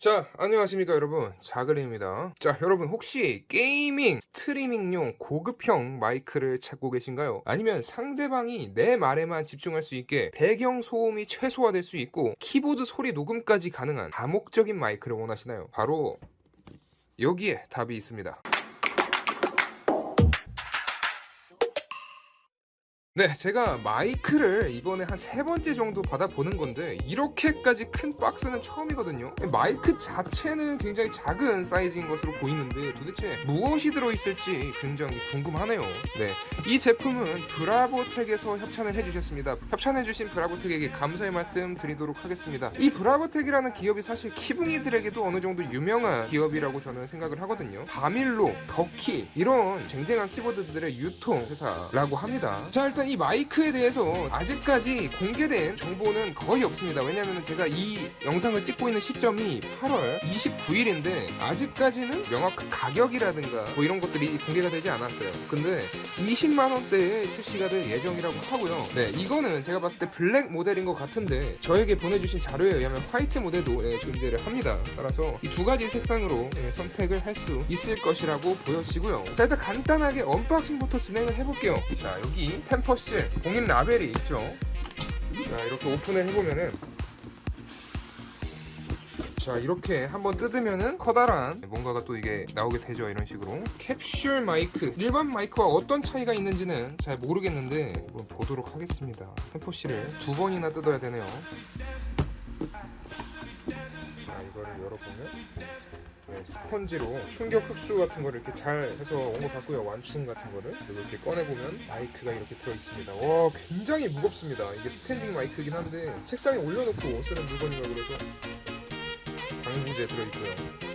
자, 안녕하십니까 여러분. 자그레입니다. 자, 여러분 혹시 게이밍, 스트리밍용 고급형 마이크를 찾고 계신가요? 아니면 상대방이 내 말에만 집중할 수 있게 배경 소음이 최소화될 수 있고 키보드 소리 녹음까지 가능한 다목적인 마이크를 원하시나요? 바로 여기에 답이 있습니다. 네, 제가 마이크를 이번에 한 세 번째 정도 받아보는 건데 이렇게까지 큰 박스는 처음이거든요. 마이크 자체는 굉장히 작은 사이즈인 것으로 보이는데 도대체 무엇이 들어있을지 굉장히 궁금하네요. 네, 이 제품은 브라보텍에서 협찬을 해주셨습니다. 협찬해주신 브라보텍에게 감사의 말씀 드리도록 하겠습니다. 이 브라보텍이라는 기업이 사실 키붕이들에게도 어느 정도 유명한 기업이라고 저는 생각을 하거든요. 바밀로, 더키 이런 쟁쟁한 키보드들의 유통 회사라고 합니다. 자 일단 이 마이크에 대해서 아직까지 공개된 정보는 거의 없습니다. 왜냐하면 제가 이 영상을 찍고 있는 시점이 8월 29일인데 아직까지는 명확한 가격이라든가 뭐 이런 것들이 공개가 되지 않았어요. 근데 20만 원대에 출시가 될 예정이라고 하고요. 네, 이거는 제가 봤을 때 블랙 모델인 것 같은데 저에게 보내주신 자료에 의하면 화이트 모델도 예, 존재를 합니다. 따라서 이 두 가지 색상으로 예, 선택을 할 수 있을 것이라고 보여지고요. 자 일단 간단하게 언박싱부터 진행을 해볼게요. 자 여기 템퍼 실 공인 라벨이 있죠. 자 이렇게 오픈을 해보면은 자 이렇게 한번 뜯으면은 커다란 뭔가가 또 이게 나오게 되죠 이런 식으로. 캡슐 마이크. 일반 마이크와 어떤 차이가 있는지는 잘 모르겠는데 한번 보도록 하겠습니다. 템포씨를 두 번이나 뜯어야 되네요. 자 이거를 열어보면 네, 스펀지로 충격 흡수 같은 거를 이렇게 잘 해서 온 것 같고요. 완충 같은 거를. 이렇게 꺼내보면 마이크가 이렇게 들어있습니다. 와 굉장히 무겁습니다. 이게 스탠딩 마이크긴 한데 책상에 올려놓고 쓰는 물건이라 그래서 방부제 들어있고요.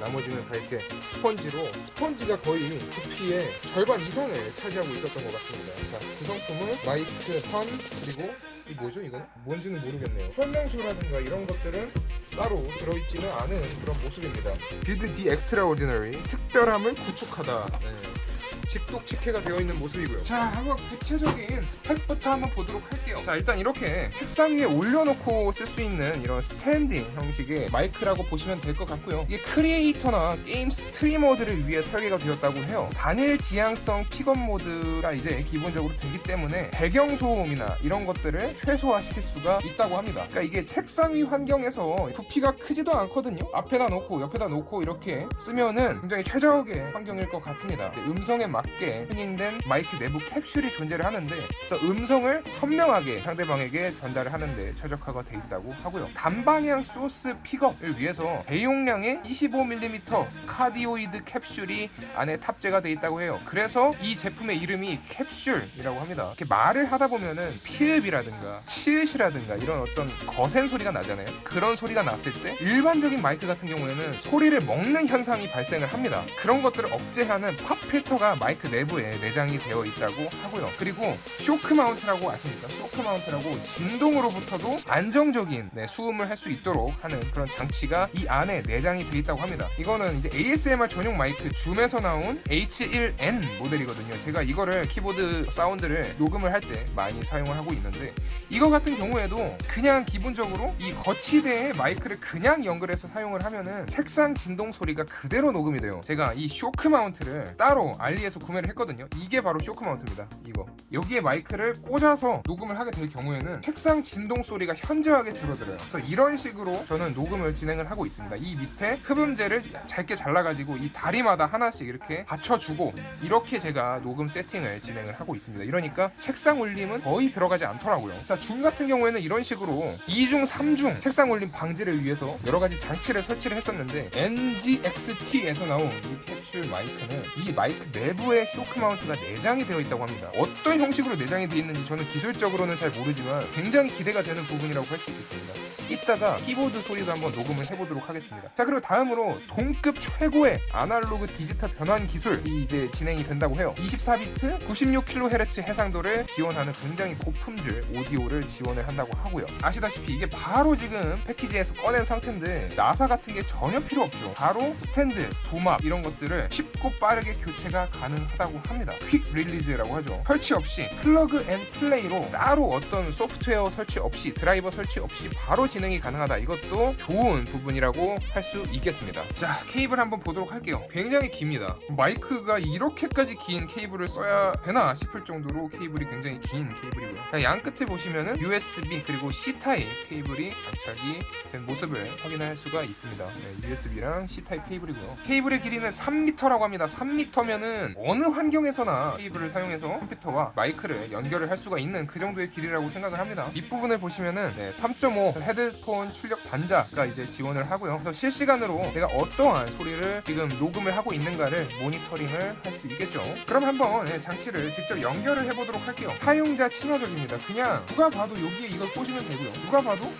나머지는 다 이렇게 스펀지로 스펀지가 거의 부피의 절반 이상을 차지하고 있었던 것 같습니다. 자, 구성품은 마이크, 선, 그리고 이 뭐죠 이건? 뭔지는 모르겠네요. 설명서라든가 이런 것들은 따로 들어있지는 않은 그런 모습입니다. 빌드 디 엑스트라 오디너리 특별함을 구축하다. 네. 직독직해가 되어 있는 모습이고요. 자, 한번 구체적인 스펙부터 한번 보도록 할게요. 자, 일단 이렇게 책상 위에 올려놓고 쓸 수 있는 이런 스탠딩 형식의 마이크라고 보시면 될 것 같고요. 이게 크리에이터나 게임 스트리머들을 위해 설계가 되었다고 해요. 단일 지향성 픽업 모드가 이제 기본적으로 되기 때문에 배경 소음이나 이런 것들을 최소화시킬 수가 있다고 합니다. 그러니까 이게 책상 위 환경에서 부피가 크지도 않거든요. 앞에다 놓고 옆에다 놓고 이렇게 쓰면은 굉장히 최적의 환경일 것 같습니다. 음성에 맞게 튜닝된 마이크 내부 캡슐이 존재를 하는데 그래서 음성을 선명하게 상대방에게 전달을 하는데 최적화가 돼 있다고 하고요. 단방향 소스 픽업을 위해서 대용량의 25mm 카디오이드 캡슐이 안에 탑재가 돼 있다고 해요. 그래서 이 제품의 이름이 캡슐이라고 합니다. 이렇게 말을 하다 보면은 피읍이라든가 치읓이라든가 이런 어떤 거센 소리가 나잖아요. 그런 소리가 났을 때 일반적인 마이크 같은 경우에는 소리를 먹는 현상이 발생을 합니다. 그런 것들을 억제하는 팝 필터가 마이크 내부에 내장이 되어 있다고 하고요. 그리고 쇼크 마운트라고 아십니까? 쇼크 마운트라고 진동으로부터도 안정적인 네, 수음을 할 수 있도록 하는 그런 장치가 이 안에 내장이 되어 있다고 합니다. 이거는 이제 ASMR 전용 마이크 줌에서 나온 H1N 모델이거든요. 제가 이거를 키보드 사운드를 녹음을 할 때 많이 사용을 하고 있는데 이거 같은 경우에도 그냥 기본적으로 이 거치대에 마이크를 그냥 연결해서 사용을 하면은 책상 진동 소리가 그대로 녹음이 돼요. 제가 이 쇼크 마운트를 따로 알리에서 구매를 했거든요. 이게 바로 쇼크 마운트입니다. 이거. 여기에 마이크를 꽂아서 녹음을 하게 될 경우에는 책상 진동 소리가 현저하게 줄어들어요. 그래서 이런 식으로 저는 녹음을 진행을 하고 있습니다. 이 밑에 흡음재를 잘게 잘라가지고 이 다리마다 하나씩 이렇게 받쳐주고 이렇게 제가 녹음 세팅을 진행을 하고 있습니다. 이러니까 책상 울림은 거의 들어가지 않더라고요. 자, 줌 같은 경우에는 이런 식으로 2중, 3중 책상 울림 방지를 위해서 여러 가지 장치를 설치를 했었는데 NGXT에서 나온 이 캡슐 마이크는 이 마이크 내부에 쇼크 마운트가 내장이 되어 있다고 합니다. 어떤 형식으로 내장이 되어 있는지 저는 기술적으로는 잘 모르지만 굉장히 기대가 되는 부분이라고 할 수 있겠습니다. 이따가 키보드 소리도 한번 녹음을 해보도록 하겠습니다. 자 그리고 다음으로 동급 최고의 아날로그 디지털 변환 기술이 이제 진행이 된다고 해요. 24비트 96kHz 해상도를 지원하는 굉장히 고품질 오디오를 지원을 한다고 하고요. 아시다시피 이게 바로 지금 패키지에서 꺼낸 상태인데 나사 같은 게 전혀 필요 없죠. 바로 스탠드, 도막 이런 것들을 쉽고 빠르게 교체가 가능. 가능하다고 합니다. 퀵 릴리즈라고 하죠. 설치 없이 플러그 앤 플레이로 따로 어떤 소프트웨어 설치 없이 드라이버 설치 없이 바로 진행이 가능하다. 이것도 좋은 부분이라고 할 수 있겠습니다. 자, 케이블 한번 보도록 할게요. 굉장히 깁니다. 마이크가 이렇게까지 긴 케이블을 써야 되나 싶을 정도로 케이블이 굉장히 긴 케이블이고요. 자, 양 끝에 보시면은 USB 그리고 C 타입 케이블이 장착이 된 모습을 확인할 수가 있습니다. 네, USB랑 C 타입 케이블이고요. 케이블의 길이는 3m라고 합니다. 3m면은 어느 환경에서나 케이블을 사용해서 컴퓨터와 마이크를 연결을 할 수가 있는 그 정도의 길이라고 생각을 합니다. 뒷부분을 보시면은 네, 3.5 헤드폰 출력 단자가 이제 지원을 하고요. 그래서 실시간으로 내가 어떠한 소리를 지금 녹음을 하고 있는가를 모니터링을 할 수 있겠죠. 그럼 한번 네, 장치를 직접 연결을 해보도록 할게요. 사용자 친화적입니다. 그냥 누가 봐도 여기에 이걸 꽂으면 되고요. 누가 봐도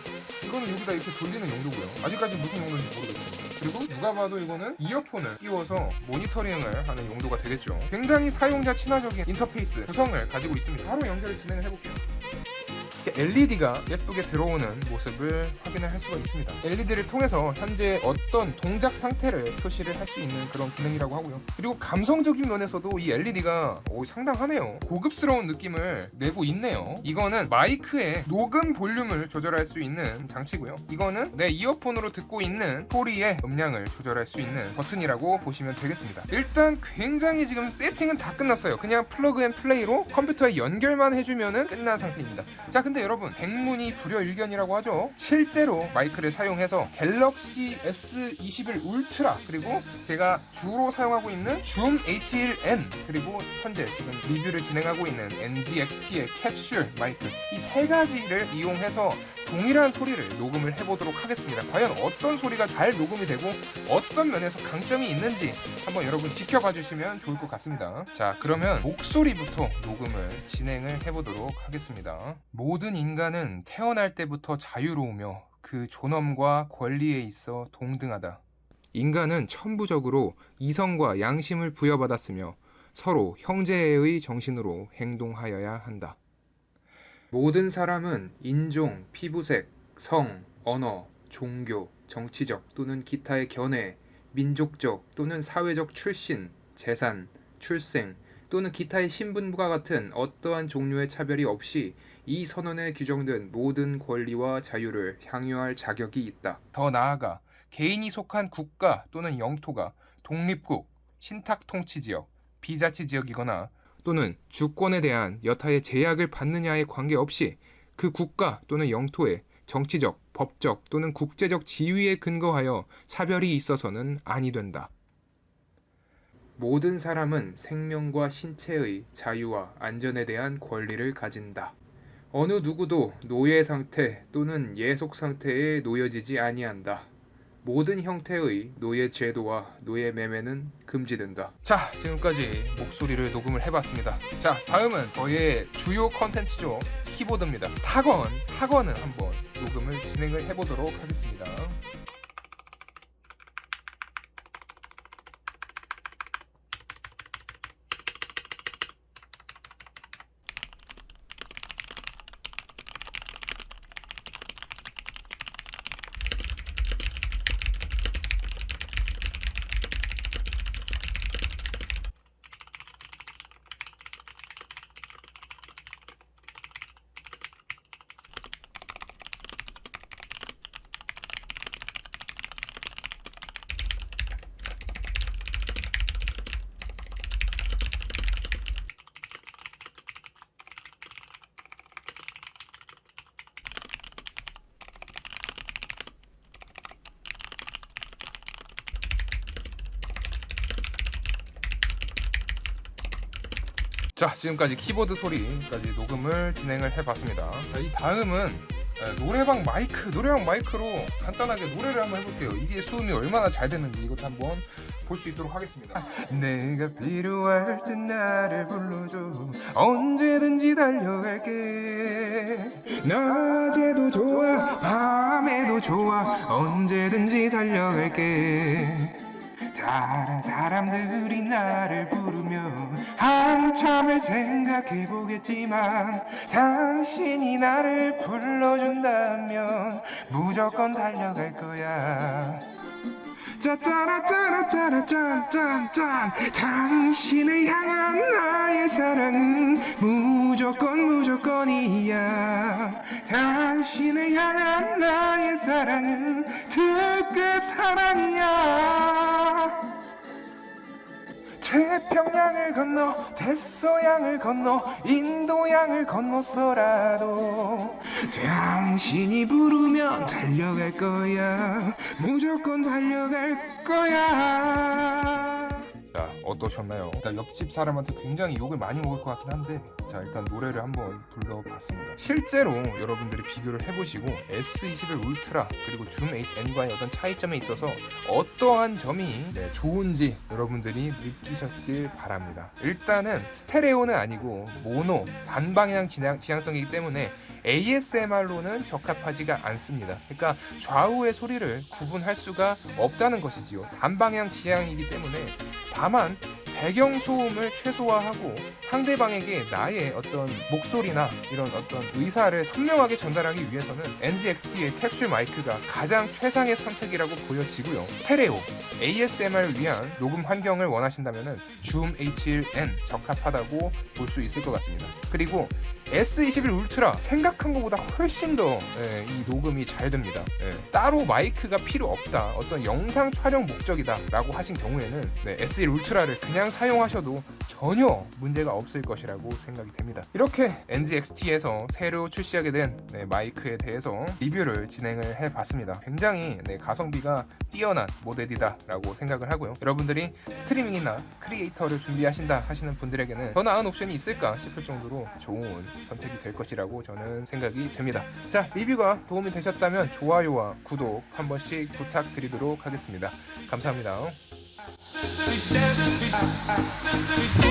이거는 여기다 이렇게 돌리는 용도고요. 아직까지 무슨 용도인지 모르겠습니다. 그리고 누가 봐도 이거는 이어폰을 끼워서 모니터링을 하는 용도가 되겠죠. 굉장히 사용자 친화적인 인터페이스 구성을 가지고 있습니다. 바로 연결을 진행을 해볼게요. LED가 예쁘게 들어오는 모습을 확인을 할 수가 있습니다. LED를 통해서 현재 어떤 동작 상태를 표시를 할 수 있는 그런 기능이라고 하고요. 그리고 감성적인 면에서도 이 LED가 상당하네요. 고급스러운 느낌을 내고 있네요. 이거는 마이크의 녹음 볼륨을 조절할 수 있는 장치고요. 이거는 내 이어폰으로 듣고 있는 소리의 음량을 조절할 수 있는 버튼이라고 보시면 되겠습니다. 일단 굉장히 지금 세팅은 다 끝났어요. 그냥 플러그 앤 플레이로 컴퓨터에 연결만 해주면 끝난 상태입니다. 자 근데 여러분 백문이 불여일견이라고 하죠? 실제로 마이크를 사용해서 갤럭시 S21 울트라 그리고 제가 주로 사용하고 있는 줌 H1N 그리고 현재 지금 리뷰를 진행하고 있는 NGXT의 캡슐 마이크 이 세 가지를 이용해서 동일한 소리를 녹음을 해보도록 하겠습니다. 과연 어떤 소리가 잘 녹음이 되고 어떤 면에서 강점이 있는지 한번 여러분 지켜봐 주시면 좋을 것 같습니다. 자 그러면 목소리부터 녹음을 진행을 해보도록 하겠습니다 인간은 태어날 때부터 자유로우며 그 존엄과 권리에 있어 동등하다. 인간은 천부적으로 이성과 양심을 부여받았으며 서로 형제의 정신으로 행동하여야 한다. 모든 사람은 인종, 피부색, 성, 언어, 종교, 정치적 또는 기타의 견해, 민족적 또는 사회적 출신, 재산, 출생 또는 기타의 신분과 같은 어떠한 종류의 차별이 없이 이 선언에 규정된 모든 권리와 자유를 향유할 자격이 있다. 더 나아가 개인이 속한 국가 또는 영토가 독립국, 신탁 통치 지역, 비자치 지역이거나 또는 주권에 대한 여타의 제약을 받느냐에 관계없이 그 국가 또는 영토에 정치적, 법적 또는 국제적 지위에 근거하여 차별이 있어서는 아니 된다. 모든 사람은 생명과 신체의 자유와 안전에 대한 권리를 가진다. 어느 누구도 노예 상태 또는 예속 상태에 놓여지지 아니한다. 모든 형태의 노예 제도와 노예 매매는 금지된다. 자, 지금까지 목소리를 녹음을 해봤습니다. 자, 다음은 저의 주요 컨텐츠죠. 키보드입니다. 타건, 타건을 한번 녹음을 진행을 해보도록 하겠습니다. 자 지금까지 키보드 소리까지 녹음을 진행을 해봤습니다. 자, 이 다음은 에, 노래방 마이크 노래방 마이크로 간단하게 노래를 한번 해볼게요. 이게 수음이 얼마나 잘 됐는지 이것도 한번 볼 수 있도록 하겠습니다. 내가 필요할 때 나를 불러줘. 언제든지 달려갈게. 낮에도 좋아 밤에도 좋아. 언제든지 달려갈게 다른 사람들이 나를 부르면 한참을 생각해 보겠지만 당신이 나를 불러준다면 무조건 달려갈 거야 짜짜라짜라짜라짠짠짠 당신을 향한 나의 사랑은 무조건 무조건이야 당신을 향한 나의 사랑은 특급 사랑이야 태평양을 건너 대서양을 건너 인도양을 건너서라도 당신이 부르면 달려갈 거야. 무조건 달려갈 거야. 자 어떠셨나요? 일단 옆집 사람한테 굉장히 욕을 많이 먹을 것 같긴 한데 자 일단 노래를 한번 불러봤습니다. 실제로 여러분들이 비교를 해보시고 S21 울트라 그리고 줌 8N과의 어떤 차이점에 있어서 어떠한 점이 네, 좋은지 여러분들이 느끼셨길 바랍니다. 일단은 스테레오는 아니고 모노 단방향 지향, 지향성이기 때문에 ASMR로는 적합하지가 않습니다. 그러니까 좌우의 소리를 구분할 수가 없다는 것이지요. 단방향 지향이기 때문에 다만 배경 소음을 최소화하고 상대방에게 나의 어떤 목소리나 이런 어떤 의사를 선명하게 전달하기 위해서는 NZXT의 캡슐 마이크가 가장 최상의 선택이라고 보여지고요. 스테레오, ASMR 위한 녹음 환경을 원하신다면 줌 H1N 적합하다고 볼 수 있을 것 같습니다. 그리고 S21 울트라 생각한 것보다 훨씬 더 예, 이 녹음이 잘 됩니다. 예, 따로 마이크가 필요 없다. 어떤 영상 촬영 목적이다라고 하신 경우에는 네, S1 울트라를 그냥 사용하셔도 전혀 문제가 없을 것이라고 생각이 됩니다. 이렇게 NZXT에서 새로 출시하게 된 네, 마이크에 대해서 리뷰를 진행을 해봤습니다. 굉장히 네, 가성비가 뛰어난 모델이다라고 생각을 하고요. 여러분들이 스트리밍이나 크리에이터를 준비하신다 하시는 분들에게는 더 나은 옵션이 있을까 싶을 정도로 좋은 선택이 될 것이라고 저는 생각이 됩니다. 자, 리뷰가 도움이 되셨다면 좋아요와 구독 한 번씩 부탁드리도록 하겠습니다. 감사합니다. We dance, we dance